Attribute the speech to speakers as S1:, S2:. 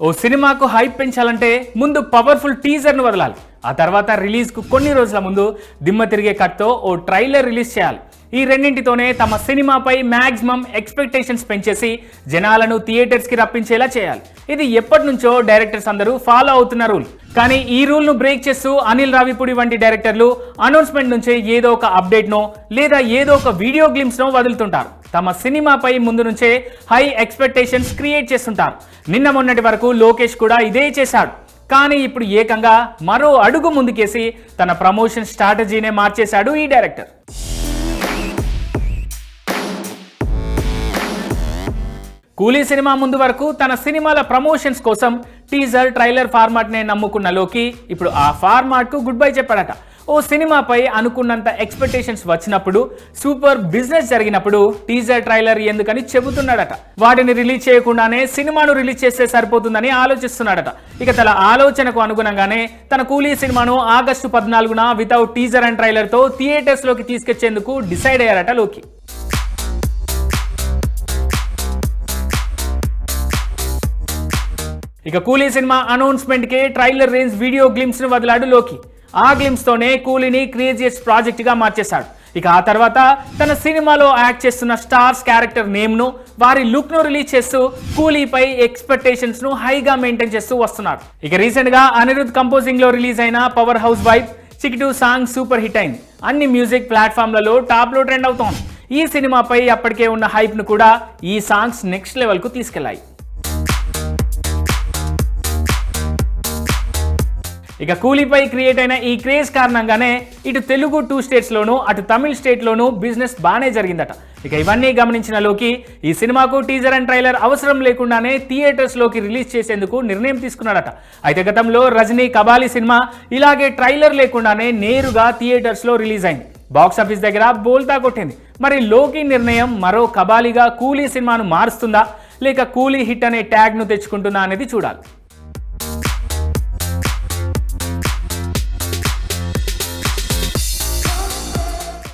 S1: ఓ సినిమాకు హైప్ పెంచాలంటే ముందు పవర్ఫుల్ టీజర్ను వదలాలి. ఆ తర్వాత రిలీజ్కు కొన్ని రోజుల ముందు దిమ్మ తిరిగే కట్తో ఓ ట్రైలర్ రిలీజ్ చేయాలి. ఈ రెండింటితోనే తమ సినిమాపై మ్యాక్సిమం ఎక్స్పెక్టేషన్స్ పెంచేసి జనాలను థియేటర్స్కి రప్పించేలా చేయాలి. ఇది ఎప్పటి నుంచో డైరెక్టర్స్ అందరూ ఫాలో అవుతున్న రూల్. కానీ ఈ రూల్ను బ్రేక్ చేస్తూ అనిల్ రావిపూడి వంటి డైరెక్టర్లు అనౌన్స్మెంట్ నుంచే ఏదో ఒక అప్డేట్నో లేదా ఏదో ఒక వీడియో గ్లిమ్స్నో వదులుతుంటారు. తమ సినిమాపై ముందు నుంచే హై ఎక్స్పెక్టేషన్స్ క్రియేట్ చేస్తుంటారు. నిన్న మొన్నటి వరకు లోకేష్ కూడా ఇదే చేశాడు. కానీ ఇప్పుడు ఏకంగా మరో అడుగు ముందుకేసి తన ప్రమోషన్ స్ట్రాటజీనే మార్చేశాడు ఈ డైరెక్టర్. కూలీ సినిమా ముందు వరకు తన సినిమాల ప్రమోషన్స్ కోసం టీజర్ ట్రైలర్ ఫార్మాట్నే నమ్ముకున్న లోకి ఇప్పుడు ఆ ఫార్మాట్కు గుడ్ బై చెప్పాడట. ఓ సినిమాపై అనుకున్నంత ఎక్స్పెక్టేషన్స్ వచ్చినప్పుడు సూపర్ బిజినెస్ జరిగినప్పుడు టీజర్ ట్రైలర్ ఎందుకని చెబుతున్నాడట. వాటిని రిలీజ్ చేయకుండానే సినిమాను రిలీజ్ చేస్తే సరిపోతుందని ఆలోచిస్తున్నాడట. ఇక తన ఆలోచనకు అనుగుణంగానే తన కూలీ సినిమాను ఆగస్టు పద్నాలుగున వితౌట్ టీజర్ అండ్ ట్రైలర్తో థియేటర్స్లోకి తీసుకొచ్చేందుకు డిసైడ్ అయ్యారట లోకి. ఇక కూలీ సినిమా అనౌన్స్మెంట్కి ట్రైలర్ రేంజ్ వీడియో గ్లిమ్స్ను వదిలాడు లోకి. ఆ గ్లిమ్స్ తోనే కూలీని క్రేజియస్ ప్రాజెక్ట్గా మార్చేశాడు. ఇక ఆ తర్వాత తన సినిమాలో యాక్ట్ చేస్తున్న స్టార్స్ క్యారెక్టర్ నేమ్ను వారి లుక్ను రిలీజ్ చేస్తూ కూలీపై ఎక్స్పెక్టేషన్స్ను హైగా మెయింటైన్ చేస్తూ వస్తున్నాడు ఇక రీసెంట్గా అనిరుద్ కంపోజింగ్లో రిలీజ్ అయిన power house wife Chikitu song super hit అయింది. అన్ని మ్యూజిక్ ప్లాట్ఫామ్లలో టాప్లో ట్రెండ్ అవుతోంది. ఈ సినిమాపై అప్పటికే ఉన్న హైప్ను కూడా ఈ సాంగ్స్ నెక్స్ట్ లెవెల్కు తీసుకెళ్ళాయి. ఇక కూలీపై క్రియేట్ అయిన ఈ క్రేజ్ కారణంగానే ఇటు తెలుగు టూ స్టేట్స్లోనూ అటు తమిళ్ స్టేట్లోనూ బిజినెస్ బాగానే జరిగిందట. ఇక ఇవన్నీ గమనించిన లోకి ఈ సినిమాకు టీజర్ అండ్ ట్రైలర్ అవసరం లేకుండానే థియేటర్స్లోకి రిలీజ్ చేసేందుకు నిర్ణయం తీసుకున్నాడట. అయితే గతంలో రజనీ కబాలి సినిమా ఇలాగే ట్రైలర్ లేకుండానే నేరుగా థియేటర్స్లో రిలీజ్ అయింది. బాక్స్ ఆఫీస్ దగ్గర బోల్తా కొట్టింది. మరి లోకి నిర్ణయం మరో కబాలిగా కూలీ సినిమాను మారుస్తుందా? లేక కూలీ హిట్ అనే ట్యాగ్ను తెచ్చుకుంటుందా అనేది చూడాలి.